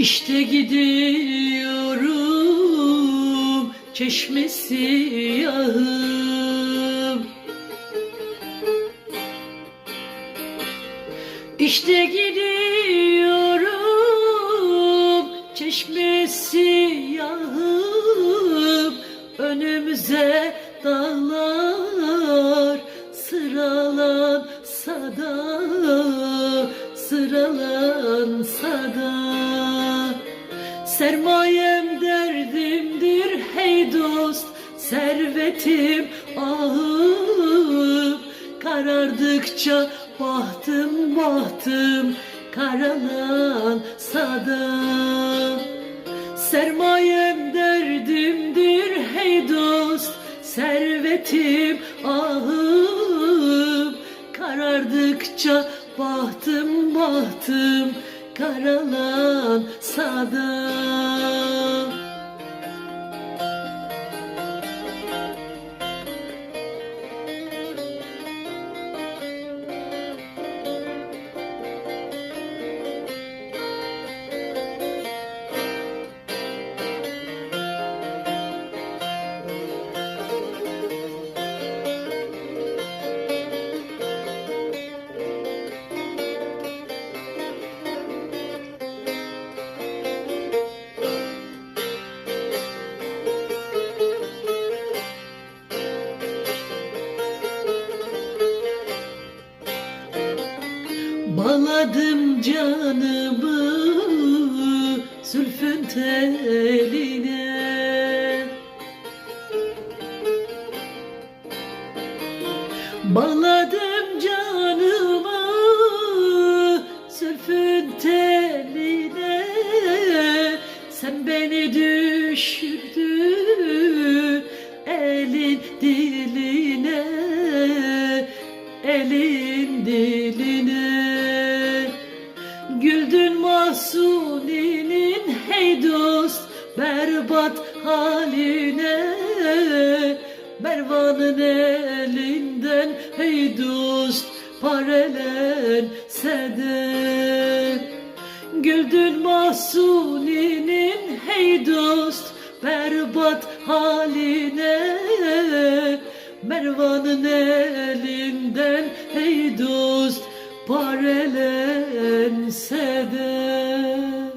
İşte gidiyorum çeşmesi yahım İşte gidiyorum çeşmesi yahım Önümüze dağlar sıralansa da Sıralansa da Sermayem derdimdir hey dost. Servetim ahım Karardıkça bahtım bahtım. Karalansa da Sermayem derdimdir hey dost. Servetim ahım Karardıkça bahtım bahtım Karalansa da Bağladım canımı zülfün teline. Bağladım canımı zülfün teline. Sen beni düşürdün elin diline Elin diline Mahzuninin hey dost berbat haline. Mervan'ın elinden hey dost parelense de Güldün mahzuninin hey dost berbat haline. Mervan'ın elinden hey dost parelense de